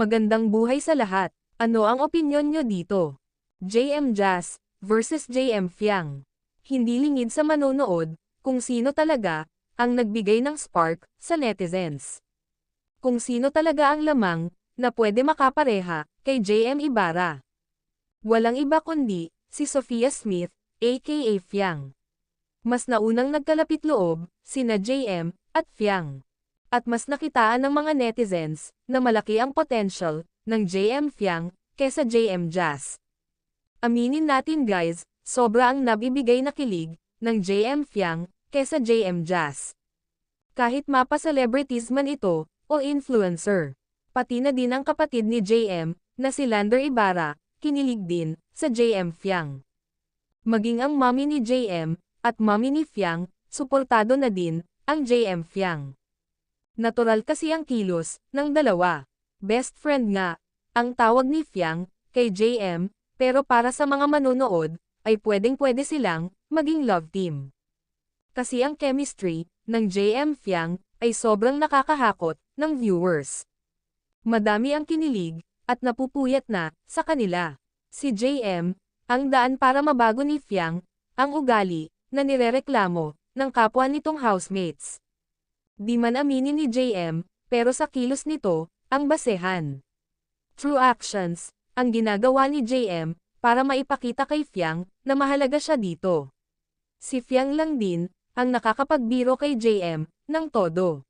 Magandang buhay sa lahat. Ano ang opinyon nyo dito? JM Jazz versus JM Fiang. Hindi lingid sa manonood kung sino talaga ang nagbigay ng spark sa netizens. Kung sino talaga ang lamang na pwede makapareha kay JM Ibarra. Walang iba kundi si Sophia Smith, aka Fiang. Mas naunang nagkalapit loob, sina JM at Fiang. At mas nakitaan ng mga netizens na malaki ang potential ng JM Fiang kesa JM Jazz. Aminin natin guys, sobra ang nabibigay na kilig ng JM Fiang kesa JM Jazz. Kahit mapa celebrities man ito o influencer. Pati na din ang kapatid ni JM na si Lander Ibarra, kinilig din sa JM Fiang. Maging ang mommy ni JM at mommy ni Fiang, suportado na din ang JM Fiang. Natural kasi ang kilos ng dalawa. Best friend nga, ang tawag ni Fiang kay JM, pero para sa mga manonood, ay pwedeng pwede silang maging love team. Kasi ang chemistry ng JM Fiang ay sobrang nakakahakot ng viewers. Madami ang kinilig at napupuyat na sa kanila. Si JM, ang daan para mabago ni Fiang, ang ugali na nirereklamo ng kapwa nitong housemates. Di man aminin ni JM, pero sa kilos nito, ang basehan. True actions, ang ginagawa ni JM, para maipakita kay Fiang, na mahalaga siya dito. Si Fiang lang din, ang nakakapagbiro kay JM, ng todo.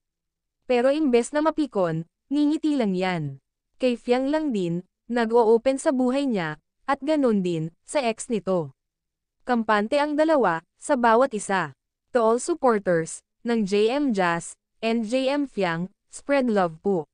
Pero imbes na mapikon, ngingiti lang yan. Kay Fiang lang din, nag-o-open sa buhay niya, at ganun din, sa ex nito. Kampante ang dalawa, sa bawat isa. To all supporters, ng JM Jazz, and JM Fiang, spread love po.